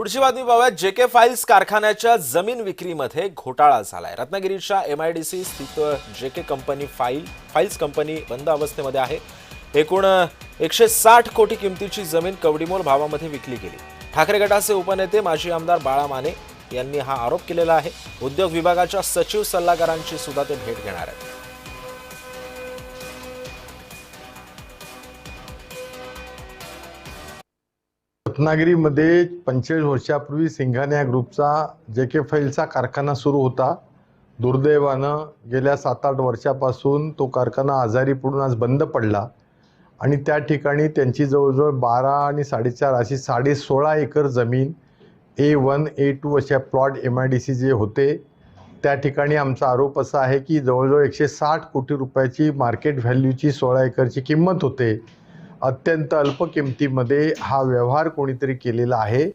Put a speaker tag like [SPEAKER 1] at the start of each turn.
[SPEAKER 1] पुढची बातमी पाहूया जे के फाईल्स कारखान्याच्या जमीन विक्रीमध्ये घोटाळा झालाय. रत्नागिरीच्या एम आय डी सी स्थित J K company file files company बंद अवस्थेमध्ये आहे. एकूण एकशे साठ कोटी किमतीची जमीन कवडीमोल भावामध्ये विकली गेली. ठाकरे गटाचे उपनेते माजी आमदार बाळा माने यांनी हा आरोप केलेला आहे. उद्योग विभागाच्या सचिव सल्लागारांची सुद्धा ते भेट घेणार आहेत.
[SPEAKER 2] रत्नागिरीमध्ये पंचेचाळीस वर्षापूर्वी सिंघानिया ग्रुपचा जे के फाईलचा कारखाना सुरू होता. दुर्दैवानं गेल्या सात आठ वर्षापासून तो कारखाना आजारी पडून आज बंद पडला आणि त्या ठिकाणी त्यांची जवळजवळ बारा आणि साडेचार अशी साडे सोळा एकर जमीन ए वन ए टू अशा plot M I D C जे होते त्या ठिकाणी आमचा आरोप असा आहे की जवळजवळ एकशे साठ कोटी रुपयाची मार्केट व्हॅल्यूची सोळा एकरची किंमत होते. अत्यंत अल्प किमतीमध्ये हा व्यवहार कोणीतरी केलेला आहे.